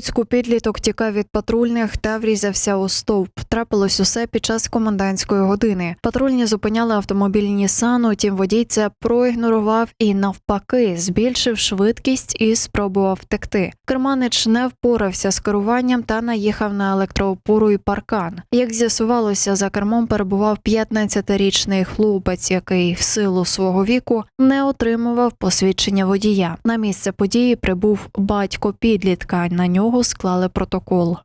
Луцьку підліток тікав від патрульних та врізався у стовп. Трапилось усе під час комендантської години. Патрульні зупиняли автомобіль Нісан, утім водій це проігнорував і навпаки збільшив швидкість і спробував втекти. Керманич не впорався з керуванням та наїхав на електроопору і паркан. Як з'ясувалося, за кермом перебував 15-річний хлопець, який в силу свого віку не отримував посвідчення водія. На місце події прибув батько підлітка. На нього склали протокол.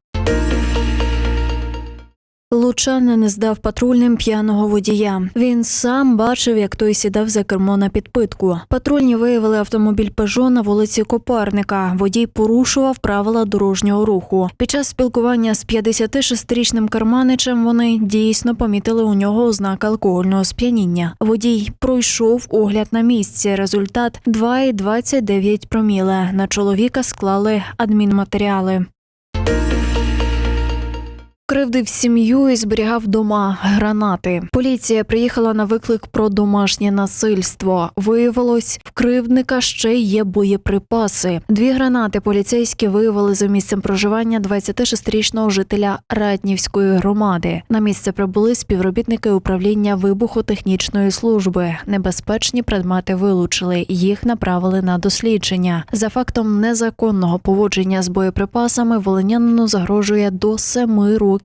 Лучанин здав патрульним п'яного водія. Він сам бачив, як той сідав за кермо на підпитку. Патрульні виявили автомобіль Пежо на вулиці Копарника. Водій порушував правила дорожнього руху. Під час спілкування з 56-річним керманичем вони дійсно помітили у нього ознаки алкогольного сп'яніння. Водій пройшов огляд на місці. Результат 2,29 проміле. На чоловіка склали адмінматеріали. Кривдив сім'ю і зберігав дома гранати. Поліція приїхала на виклик про домашнє насильство. Виявилось, в кривдника ще є боєприпаси. Дві гранати поліцейські виявили за місцем проживання 26-річного жителя Ратнівської громади. На місце прибули співробітники управління вибухотехнічної служби. Небезпечні предмети вилучили. Їх направили на дослідження. За фактом незаконного поводження з боєприпасами волинянину загрожує до семи років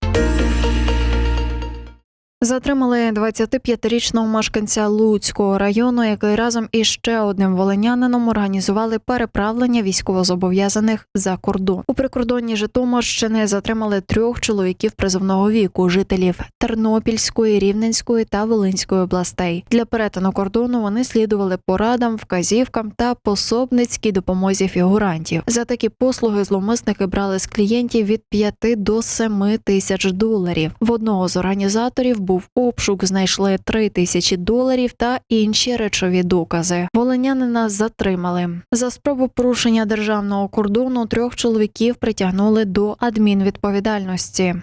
Затримали 25-річного мешканця Луцького району, який разом із ще одним волинянином організували переправлення військовозобов'язаних за кордон. У прикордонні Житомирщини затримали трьох чоловіків призовного віку, жителів Тернопільської, Рівненської та Волинської областей. Для перетину кордону вони слідували порадам, вказівкам та пособницькій допомозі фігурантів. За такі послуги зловмисники брали з клієнтів від 5 до 7 тисяч доларів. В одного з організаторів був обшук, знайшли 3 тисячі доларів та інші речові докази. Волинянина затримали за спробу порушення державного кордону. Трьох чоловіків притягнули до адмінвідповідальності.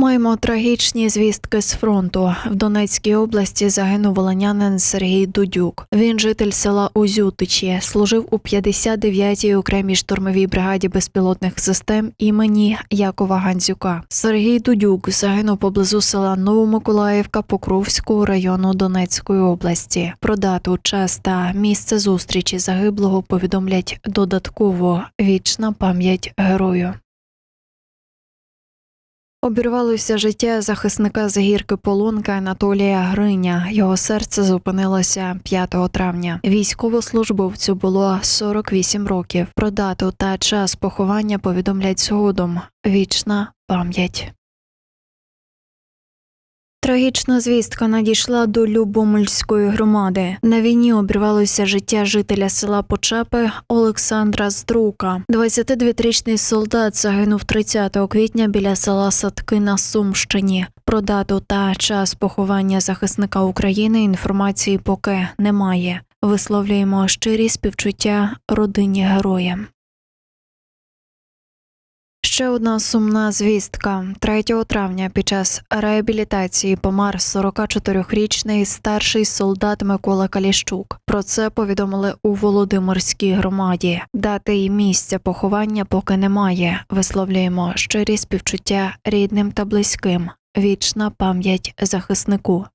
Маємо трагічні звістки з фронту. В Донецькій області загинув волонянин Сергій Дудюк. Він житель села Узютичі, служив у 59-й окремій штурмовій бригаді безпілотних систем імені Якова Гандзюка. Сергій Дудюк загинув поблизу села Новомиколаївка Покровського району Донецької області. Про дату, час та місце зустрічі загиблого повідомлять додатково вічна пам'ять герою. Обірвалося життя захисника з гірки Полонка Анатолія Гриня. Його серце зупинилося 5 травня. Військовослужбовцю було 48 років. Про дату та час поховання повідомлять згодом. Вічна пам'ять. Трагічна звістка надійшла до Любомельської громади. На війні обірвалося життя жителя села Почепи Олександра Здрука. 22-річний солдат загинув 30 квітня біля села Садки на Сумщині. Про дату та час поховання захисника України інформації поки немає. Висловлюємо щирі співчуття родині героя. Ще одна сумна звістка. 3 травня під час реабілітації помер 44-річний старший солдат Микола Каліщук. Про це повідомили у Володимирській громаді. Дати і місця поховання поки немає. Висловлюємо щирі співчуття рідним та близьким. Вічна пам'ять захиснику.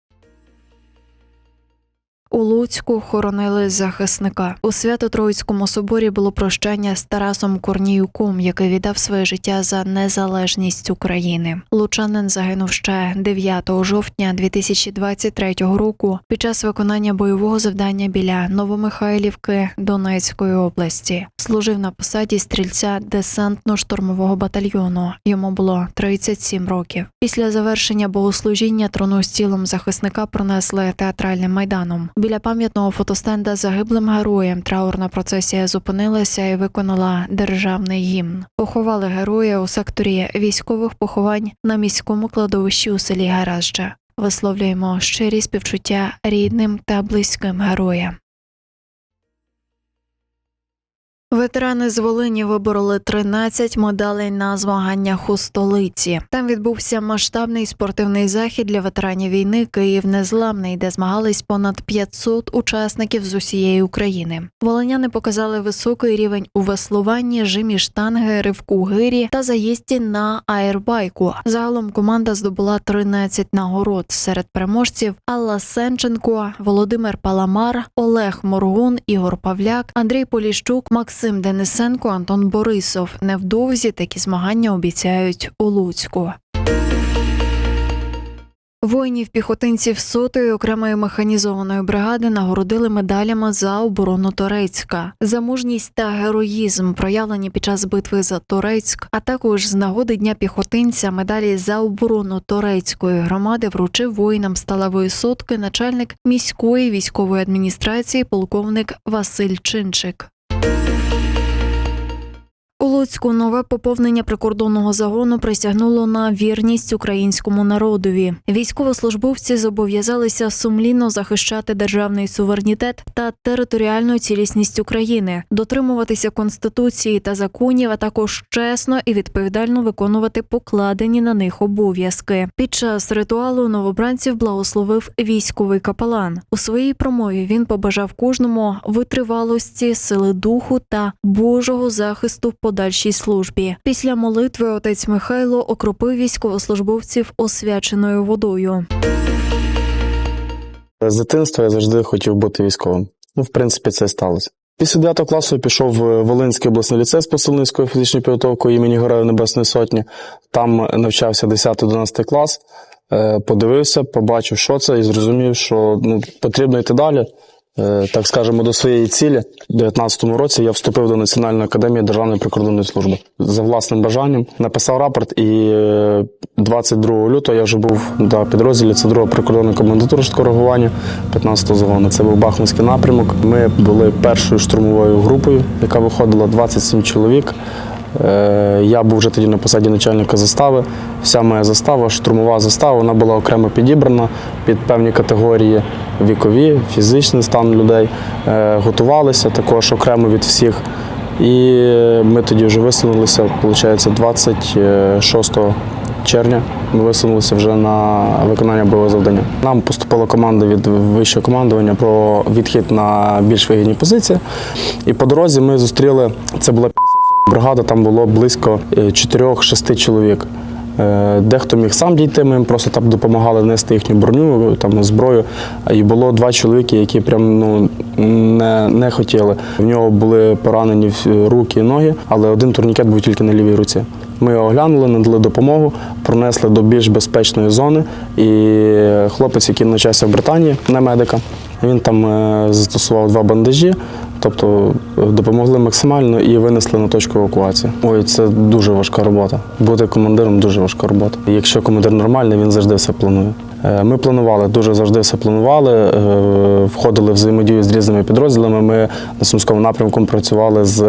У Луцьку хоронили захисника. У Свято-Троїцькому соборі було прощання з Тарасом Корніюком, який віддав своє життя за незалежність України. Лучанин загинув ще 9 жовтня 2023 року під час виконання бойового завдання біля Новомихайлівки Донецької області. Служив на посаді стрільця десантно-штурмового батальйону. Йому було 37 років. Після завершення богослужіння трону з тілом захисника пронесли театральним майданом. Біля пам'ятного фотостенда загиблим героям траурна процесія зупинилася і виконала державний гімн. Поховали героя у секторі військових поховань на міському кладовищі у селі Гаражджа. Висловлюємо щирі співчуття рідним та близьким героям. Ветерани з Волині вибороли 13 медалей на змаганнях у столиці. Там відбувся масштабний спортивний захід для ветеранів війни Київ Незламний, де змагались понад 500 учасників з усієї України. Волиняни показали високий рівень у веслуванні, жимі штанги, ривку гирі та заїзді на аербайку. Загалом команда здобула 13 нагород серед переможців Алла Сенченко, Володимир Паламар, Олег Моргун, Ігор Павляк, Андрій Поліщук, Максим Денисенко, Антон Борисов. Невдовзі такі змагання обіцяють у Луцьку. Воїнів піхотинців сотої окремої механізованої бригади нагородили медалями за оборону Торецька, за мужність та героїзм, проявлені під час битви за Торецьк, а також з нагоди дня піхотинця медалі за оборону Торецької громади вручив воїнам сталевої сотки начальник міської військової адміністрації полковник Василь Чинчик. У Луцьку нове поповнення прикордонного загону присягнуло на вірність українському народові. Військовослужбовці зобов'язалися сумлінно захищати державний суверенітет та територіальну цілісність України, дотримуватися конституції та законів, а також чесно і відповідально виконувати покладені на них обов'язки. Під час ритуалу новобранців благословив військовий капелан. У своїй промові він побажав кожному витривалості, сили духу та Божого захисту подальшій службі. Після молитви отець Михайло окропив військовослужбовців освяченою водою. З дитинства я завжди хотів бути військовим. Ну, в принципі, це і сталося. Після 9 класу пішов в Волинський обласний ліцей з посильницькою фізичною підготовкою імені Героїв Небесної Сотні. Там навчався 10-11 клас, Е, подивився, побачив, що це, і зрозумів, що ну, потрібно йти далі. Е, Так скажемо, до своєї цілі. У 19-му році я вступив до Національної академії Державної прикордонної служби за власним бажанням. Написав рапорт, і е, 22 лютого я вже був на підрозділі. Це друга прикордонна комендатура швидкого 15-го загону. Це був Бахмутський напрямок. Ми були першою штурмовою групою, яка виходила 27 чоловік. Е, Я був вже тоді на посаді начальника застави. Вся моя застава, штурмова застава, вона була окремо підібрана під певні категорії вікові, фізичний стан людей. Е, Готувалися також окремо від всіх. І ми тоді вже висунулися, виходить, 26 червня. Ми висунулися вже на виконання бойового завдання. Нам поступила команда від вищого командування про відхід на більш вигідні позиції. І по дорозі ми зустріли, це була 57 бригада, там було близько е, 4-6 чоловік. Е, Дехто міг сам дійти, ми їм просто там допомагали нести їхню броню, там зброю. І було два чоловіки, які прям ну не, не хотіли. В нього були поранені руки і ноги, але один турнікет був тільки на лівій руці. Ми його оглянули, надали допомогу, пронесли до більш безпечної зони. І хлопець, який навчався в Британії, не медика, він там е, застосував два бандажі. Тобто е, допомогли максимально і винесли на точку евакуації. Ой, це дуже важка робота. Бути командиром дуже важка робота. Якщо командир нормальний, він завжди все планує. Е, Ми планували, дуже завжди все планували. е, Входили в взаємодію з різними підрозділами. Ми на Сумському напрямку працювали з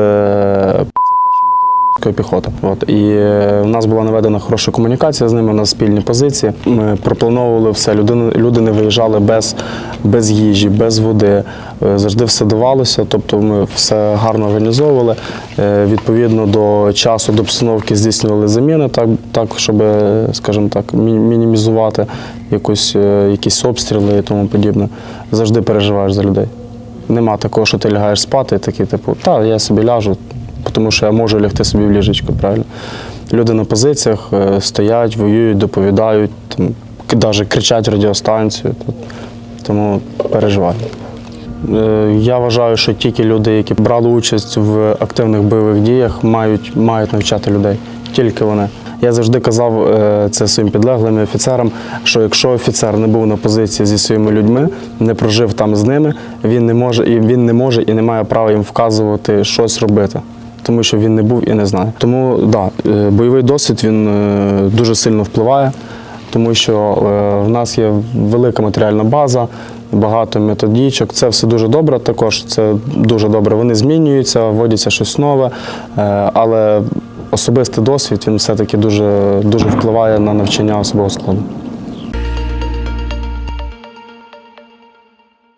піхоти. От і е, в нас була наведена хороша комунікація з ними, у нас спільні позиції. Ми проплановували все. Люди, люди не виїжджали без, без їжі, без води. Е, Завжди все давалося, тобто ми все гарно організовували. Е, Відповідно до часу, до обстановки здійснювали заміни, так, так щоб, скажімо так, мінімізувати якусь, якісь обстріли і тому подібне. Завжди переживаєш за людей. Нема такого, що ти лягаєш спати, такий, типу, та я собі ляжу, тому що я можу лягти собі в ліжечко, правильно. Люди на позиціях е, стоять, воюють, доповідають, там, навіть кричать радіостанцію. Тому переживаю. Е, Я вважаю, що тільки люди, які брали участь в активних бойових діях, мають, мають навчати людей. Тільки вони. Я завжди казав е, це своїм підлеглим і офіцерам, що якщо офіцер не був на позиції зі своїми людьми, не прожив там з ними, він не може і він не може і не має права їм вказувати щось робити. Тому що він не був і не знає. Тому да, е, бойовий досвід він е, дуже сильно впливає, тому що е, в нас є велика матеріальна база, багато методичок. Це все дуже добре. Також це дуже добре. Вони змінюються, вводяться щось нове, але особистий досвід він все-таки дуже, дуже впливає на навчання особового складу.